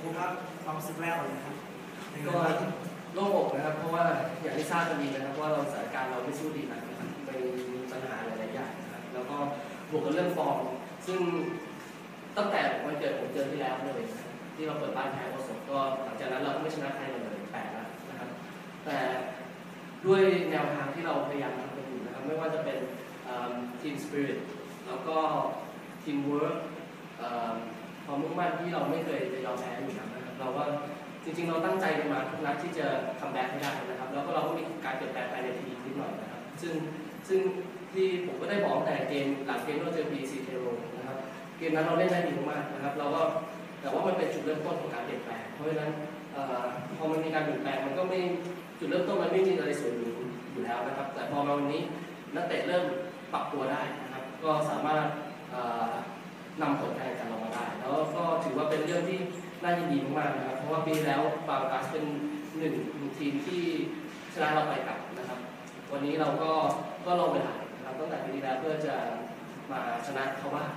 ครูครับความรู้สึกแรกเลยครับก็โล่งอกนะครับ เพราะว่าอย่างที่ทราบกันดีนะครับ ว่าเราสถานการณ์เราไม่สู้ดีนะครับไปมีปัญหาหลายๆอย่างนะครับแล้วก็บวกกับเรื่องฟอร์มซึ่งตั้งแต่วันเกิดผมเจอที่แล้วเลยที่เราเปิดบ้านแพ้โอสดก็หลังจากนั้นเราก็ไม่ชนะใครเลยแปดแล้วนะครับ แต่ด้วยแนวทางที่เราพยายามทำกันอยู่นะครับ ไม่ว่าจะเป็นทีมสปิริตแล้วก็ทีมเวิร์ก ความมุ่งมั่นที่เราไม่เคยจะยอมแพ้อยู่แล้วนะครับเราว่าจริงๆเราตั้งใจกันมาทุกนัดที่จะคัมแบ็กให้ได้นะครับแล้วก็เราก็มีการเปลี่ยนแปลงภายในทีมนิดหน่อยนะครับซึ่งซึ่งที่ผมก็ได้บอกแต่เกมหลังเกมเราเจอพีซีเทโรนะครับเกมนั้นเราเล่นได้ดีมากๆนะครับเราก็แต่ว่ามันเป็นจุดเริ่มต้นของการเปลี่ยนแปลง เพราะฉะนั้นพอมันมีการเปลี่ยนแปลงมันก็ไม่จุดเริ่มต้นมันไม่มีอะไรสวยหรูอยู่แล้วนะครับ แต่พอมาวันนี้นักเตะเริ่มปรับตัวได้นะครับ ก็สามารถนำผล ถือว่าเป็นเรื่องที่น่ายินดีมากๆนะครับ เพราะว่าปีแล้วบางกาสเป็นหนึ่งทีมที่ชนะเราไปกลับนะครับ วันนี้เราก็ก็ลงไปหานะครับตั้งแต่ปีที่แล้วเพื่อจะมาชนะเขาบ้าง